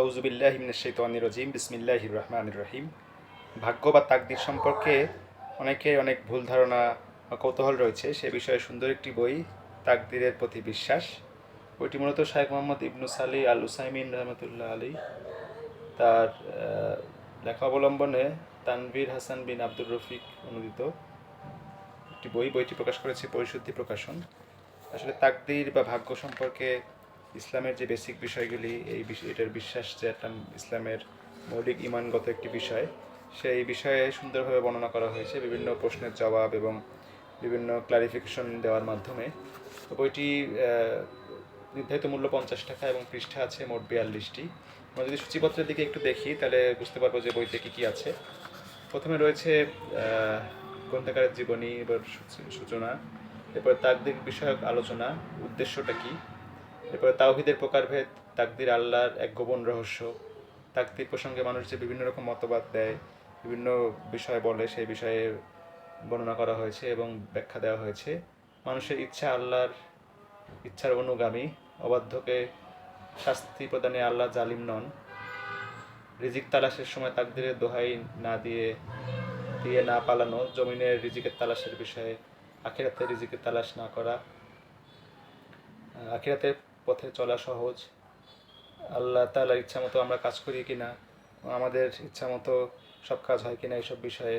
আউজুবিল্লাহ শৈতানি রজিম বিসমিল্লাহ রহমান রহিম। ভাগ্য বা তাকদির সম্পর্কে অনেকে অনেক ভুল ধারণা কৌতূহল রয়েছে। সে বিষয়ে সুন্দর একটি বই, তাকদিরের প্রতি বিশ্বাস। বইটি মূলত শাহেখ মোহাম্মদ ইবনু সালি আল উসাইমিন রহমতুল্লাহ আলী তার লেখা অবলম্বনে তানভীর হাসান বিন আব্দুর রফিক অনুদিত একটি বই। বইটি প্রকাশ করেছে পরিশুদ্ধি প্রকাশন। আসলে তাকদির বা ভাগ্য সম্পর্কে ইসলামের যে বেসিক বিষয়গুলি, এই এটার বিশ্বাস যে একটা ইসলামের মৌলিক ইমানগত একটি বিষয়, সেই বিষয়ে সুন্দরভাবে বর্ণনা করা হয়েছে বিভিন্ন প্রশ্নের জবাব এবং বিভিন্ন ক্লারিফিকেশন দেওয়ার মাধ্যমে। বইটি নির্ধারিত মূল্য পঞ্চাশ টাকা এবং পৃষ্ঠা আছে মোট বিয়াল্লিশটি। আমরা যদি সূচিপত্রের দিকে একটু দেখি, তাহলে বুঝতে পারব যে বইতে কী কী আছে। প্রথমে রয়েছে গ্রন্থকারের জীবনী এবার সূচ- সূচনা, এরপরে তাকদির বিষয়ক আলোচনা, উদ্দেশ্যটা কি? এরপরে তাওহিদের প্রকারভেদ, তাকদির আল্লাহর এক গোপন রহস্য, তাকদির প্রসঙ্গে মানুষ যে বিভিন্ন রকম মতবাদ দেয়, বিভিন্ন বিষয় বলে সেই বিষয়ে বর্ণনা করা হয়েছে এবং ব্যাখ্যা দেওয়া হয়েছে। মানুষের ইচ্ছা আল্লাহর, ইচ্ছার অনুগামী, অবাধ্যকে শাস্তি প্রদানে আল্লাহ জালিম নন। রিজিক তালাশের সময় তাকদিরের দোহাই না দিয়ে দিয়ে না পালানো, জমিনের রিজিকের তালাশের বিষয়ে আখিরাতে রিজিকের তালাশ না করা আখিরাতের পথে চলা সহজ। আল্লাহ তালার ইচ্ছা মতো আমরা কাজ করি কি না আমাদের ইচ্ছা মতো সব কাজ হয় কিনা এইসব বিষয়ে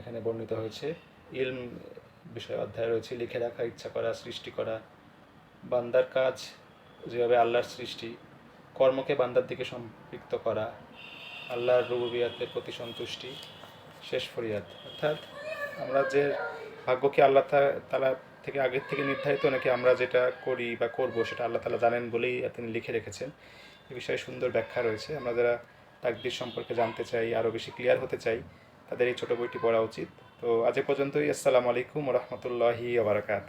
এখানে বর্ণিত হয়েছে। ইলম বিষয়ে অধ্যায় রয়েছে, লিখে রাখা, ইচ্ছা করা, সৃষ্টি করা। বান্দার কাজ যেভাবে আল্লাহর সৃষ্টি, কর্মকে বান্দার দিকে সম্পৃক্ত করা, আল্লাহর রুবিয়াতের প্রতি সন্তুষ্টি, শেষ ফরিয়াদ। অর্থাৎ আমরা যে ভাগ্যকে আল্লাহ তালা থেকে আগের থেকে নির্ধারিত নাকি আমরা যেটা করি বা করব সেটা আল্লাহ তালা জানেন বলেই তিনি লিখে রেখেছেন। এ বিষয়ে সুন্দর ব্যাখ্যা রয়েছে। আমরা যারা তাকদির সম্পর্কে জানতে চাই আরও বেশি ক্লিয়ার হতে চাই, তাদের এই ছোট বইটি পড়া উচিত। তো আজ পর্যন্তই। আসসালামু আলাইকুম রহমতুল্লাহি আবরাকাত